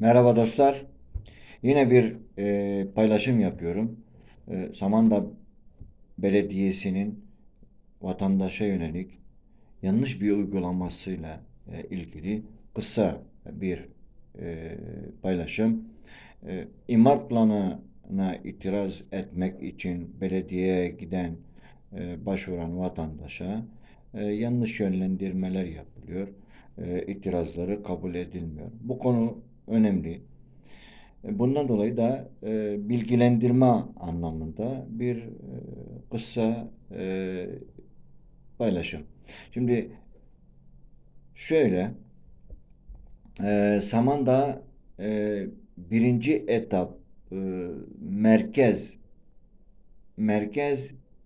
Merhaba dostlar. Yine bir e, paylaşım yapıyorum. E, Samandağ Belediyesi'nin vatandaşa yönelik yanlış bir uygulamasıyla e, ilgili kısa bir e, paylaşım. E, imar planına itiraz etmek için belediyeye giden, e, başvuran vatandaşa e, yanlış yönlendirmeler yapılıyor. E, itirazları kabul edilmiyor. Bu konu önemli. E, Bundan dolayı da e, bilgilendirme anlamında bir e, kısa e, paylaşım. Şimdi şöyle e, Samandağ e, birinci etap e, merkez merkez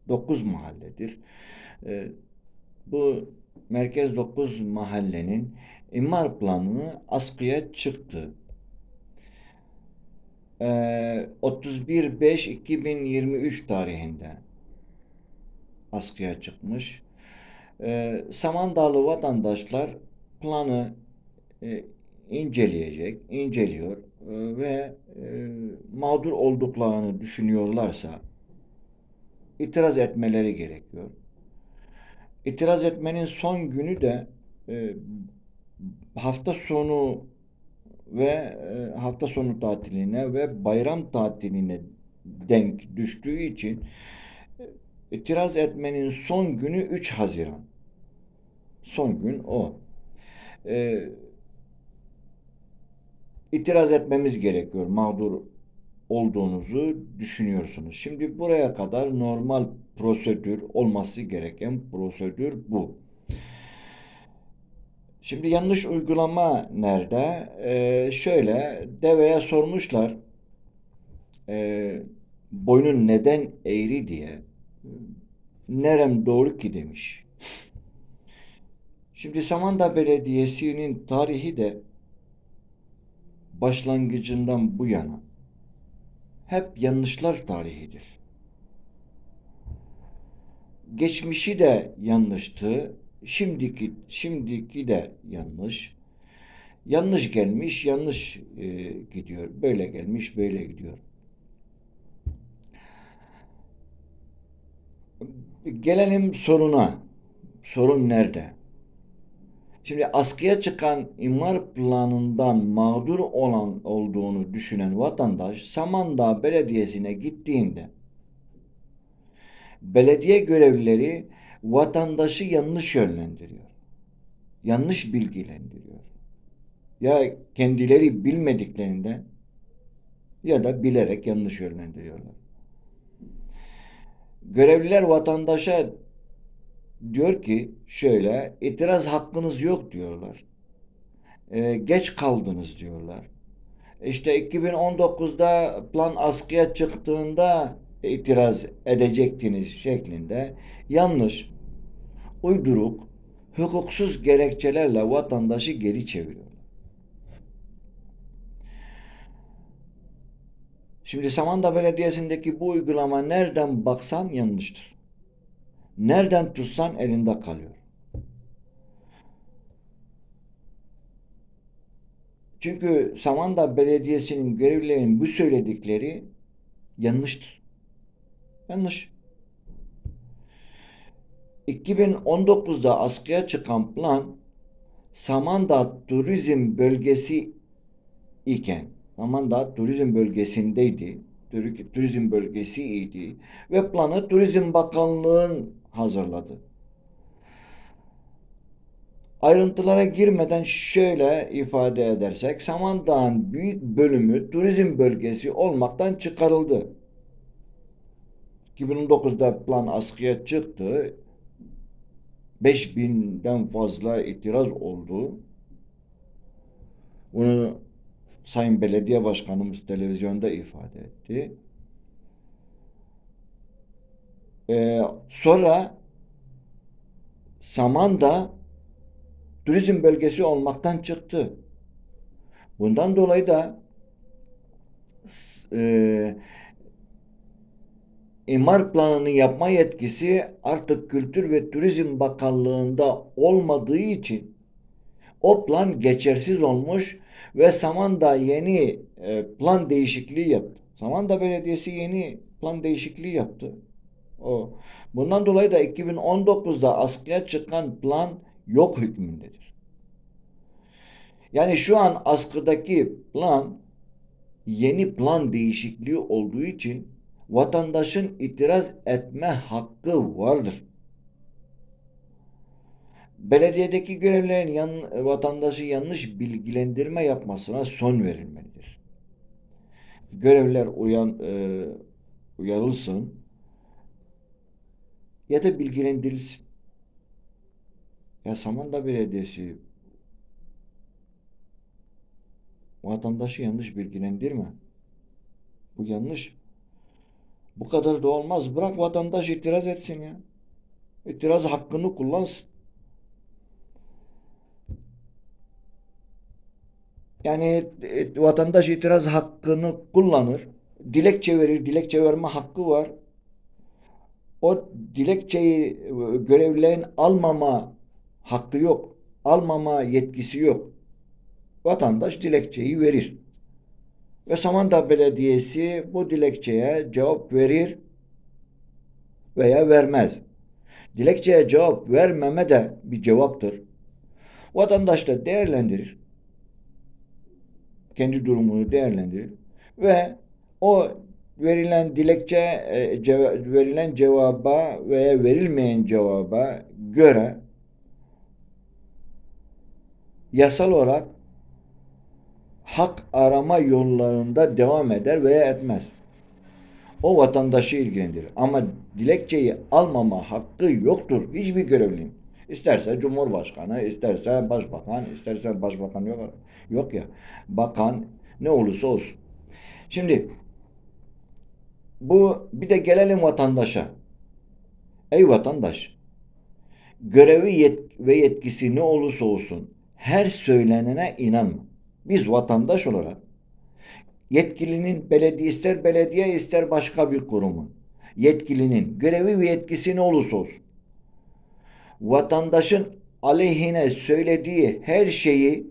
9 mahalledir. E, bu merkez 9 mahallenin imar planı askıya çıktı. Ee, 31.5.2023 tarihinde askıya çıkmış. Ee, Samandağlı vatandaşlar planı e, inceleyecek, inceliyor e, ve e, mağdur olduklarını düşünüyorlarsa itiraz etmeleri gerekiyor. İtiraz etmenin son günü de e, hafta sonu ve e, hafta sonu tatiline ve bayram tatiline denk düştüğü için e, itiraz etmenin son günü 3 Haziran. Son gün o. E, itiraz etmemiz gerekiyor mağdur olduğunuzu düşünüyorsunuz. Şimdi buraya kadar normal prosedür olması gereken prosedür bu. Şimdi yanlış uygulama nerede? Ee, şöyle deveye sormuşlar e, boynun neden eğri diye. Nerem doğru ki demiş. Şimdi Samandağ Belediyesi'nin tarihi de başlangıcından bu yana hep yanlışlar tarihidir. Geçmişi de yanlıştı. Şimdiki şimdiki de yanlış. Yanlış gelmiş, yanlış e, gidiyor. Böyle gelmiş, böyle gidiyor. Gelelim soruna. Sorun nerede? Şimdi askıya çıkan imar planından mağdur olan olduğunu düşünen vatandaş Samandağ Belediyesi'ne gittiğinde belediye görevlileri vatandaşı yanlış yönlendiriyor. Yanlış bilgilendiriyor. Ya kendileri bilmediklerinden ya da bilerek yanlış yönlendiriyorlar. Görevliler vatandaşa diyor ki şöyle itiraz hakkınız yok diyorlar. Ee, geç kaldınız diyorlar. İşte 2019'da plan askıya çıktığında itiraz edecektiniz şeklinde yanlış, uyduruk, hukuksuz gerekçelerle vatandaşı geri çeviriyorlar. Şimdi Samandağ Belediyesi'ndeki bu uygulama nereden baksan yanlıştır. Nereden tutsan elinde kalıyor. Çünkü Samandağ Belediyesi'nin görevlilerinin bu söyledikleri yanlıştır. Yanlış. 2019'da askıya çıkan plan Samandağ Turizm Bölgesi iken Samandağ Turizm Bölgesi'ndeydi. Tur- Turizm bölgesiydi ve planı Turizm Bakanlığı'nın hazırladı. Ayrıntılara girmeden şöyle ifade edersek Samandağ'ın büyük bölümü turizm bölgesi olmaktan çıkarıldı. 2019'da plan askıya çıktı. 5000'den fazla itiraz oldu. Bunu Sayın Belediye Başkanımız televizyonda ifade etti. Ee, sonra Samandağ turizm bölgesi olmaktan çıktı. Bundan dolayı da e, imar planını yapma yetkisi artık Kültür ve Turizm Bakanlığı'nda olmadığı için O plan geçersiz olmuş ve Samandağ yeni e, plan değişikliği yaptı. Samandağ Belediyesi yeni plan değişikliği yaptı. O. Bundan dolayı da 2019'da askıya çıkan plan yok hükmündedir. Yani şu an askıdaki plan yeni plan değişikliği olduğu için vatandaşın itiraz etme hakkı vardır. Belediyedeki görevlilerin yan, vatandaşı yanlış bilgilendirme yapmasına son verilmelidir. Görevliler uyan, e, uyarılsın ya da bilgilendirilsin. Ya Samandağ Belediyesi vatandaşı yanlış bilgilendirme. Bu yanlış. Bu kadar da olmaz. Bırak vatandaş itiraz etsin ya. İtiraz hakkını kullansın. Yani e, vatandaş itiraz hakkını kullanır. Dilekçe verir. Dilekçe verme hakkı var. O dilekçeyi e, görevlilerin almama hakkı yok. Almama yetkisi yok. Vatandaş dilekçeyi verir. Ve Samandağ Belediyesi bu dilekçeye cevap verir veya vermez. Dilekçeye cevap vermeme de bir cevaptır. Vatandaş da değerlendirir. Kendi durumunu değerlendirir ve o verilen dilekçe e, ceva- verilen cevaba veya verilmeyen cevaba göre yasal olarak hak arama yollarında devam eder veya etmez. O vatandaşı ilgilendirir. Ama dilekçeyi almama hakkı yoktur hiçbir görevlinin. İsterse Cumhurbaşkanı, isterse Başbakan, isterse Başbakan yok, yok ya. Bakan ne olursa olsun. Şimdi bu bir de gelelim vatandaşa. Ey vatandaş, görevi yet ve yetkisi ne olursa olsun her söylenene inanma. Biz vatandaş olarak yetkilinin belediye ister belediye ister başka bir kurumun yetkilinin görevi ve yetkisi ne olursa olsun vatandaşın aleyhine söylediği her şeyi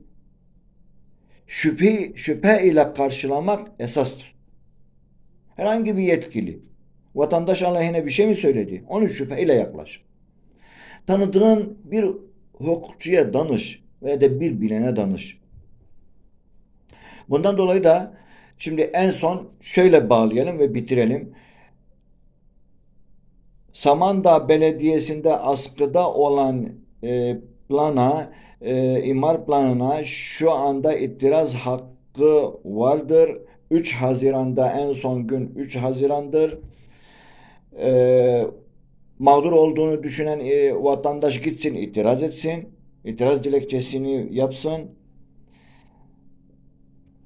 şüphe, şüphe ile karşılamak esastır. Herhangi bir yetkili vatandaş aleyhine bir şey mi söyledi? Onu şüphe ile yaklaş. Tanıdığın bir hukukçuya danış veya da bir bilene danış. Bundan dolayı da şimdi en son şöyle bağlayalım ve bitirelim. Samandağ Belediyesi'nde askıda olan e, plana, e, imar planına şu anda itiraz hakkı vardır. 3 Haziran'da en son gün 3 Haziran'dır. E, mağdur olduğunu düşünen e, vatandaş gitsin itiraz etsin. İtiraz dilekçesini yapsın.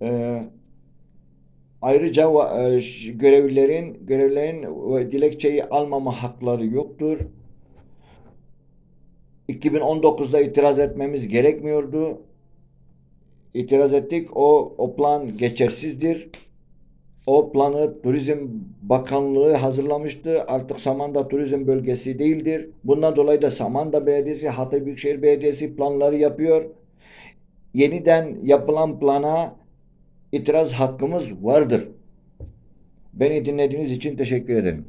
E, Ayrıca e, görevlilerin görevlilerin e, dilekçeyi almama hakları yoktur. 2019'da itiraz etmemiz gerekmiyordu. İtiraz ettik. O, o plan geçersizdir. O planı Turizm Bakanlığı hazırlamıştı. Artık Samandağ turizm bölgesi değildir. Bundan dolayı da Samandağ Belediyesi, Hatay Büyükşehir Belediyesi planları yapıyor. Yeniden yapılan plana itiraz hakkımız vardır. Beni dinlediğiniz için teşekkür ederim.